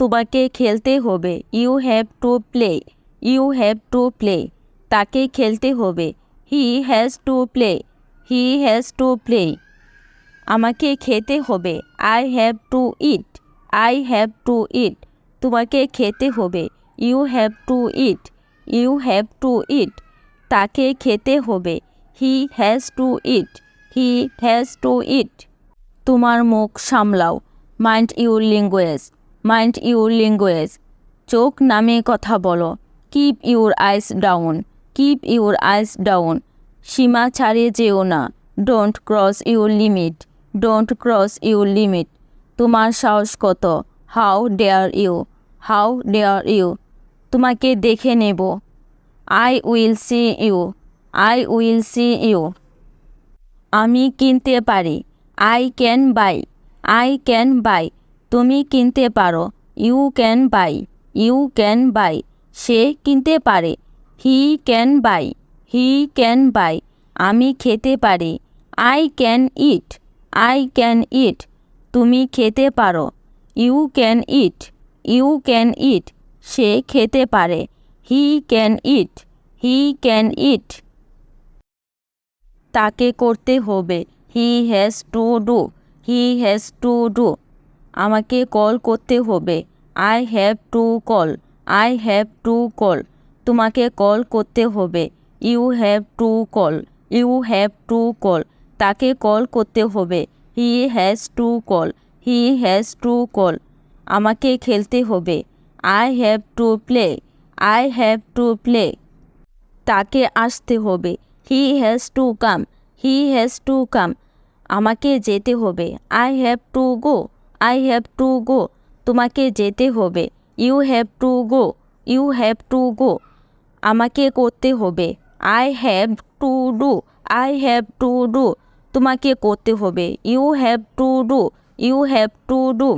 তোমাকে খেলতে হবে। You have to play you have to play তাকে খেলতে হবে। He has to play he has to play আমাকে খেতে হবে। I have to eat I have to eat তোমাকে খেতে হবে। You have to eat you have to eat তাকে খেতে হবে। He has to eat he has to eat তোমার মুখ সামলাও। Mind your language mind your language চোখ নামে কথা বলো। Keep your eyes down keep your eyes down সীমা ছাড়িয়ে যেও না। Don't cross your limit don't cross your limit তোমার সাহস কত? How dare you how dare you তোমাকে দেখে নেব। I will see you I will see you আমি কিনতে পারি। I can buy I can buy তুমি কিনতে পারো। You can buy. You can buy. সে কিনতে পারে। He can buy. He can buy. আমি খেতে পারি। I can eat. I can eat. তুমি খেতে পারো। You can eat. You can eat. সে খেতে পারে। He can eat. He can eat. তাকে করতে হবে। He has to do. He has to do. আমাকে কল করতে হবে। I have to call I have to call তোমাকে কল করতে হবে। You have to call you have to call তাকে কল করতে হবে। He has to call he has to call আমাকে খেলতে হবে। I have to play I have to play তাকে আসতে হবে। He has to come he has to come আমাকে যেতে হবে। I have to go I have to go তোমাকে যেতে হবে। You have to go you have to go আমাকে করতে হবে। I have to do I have to do তোমাকে করতে হবে। You have to do you have to do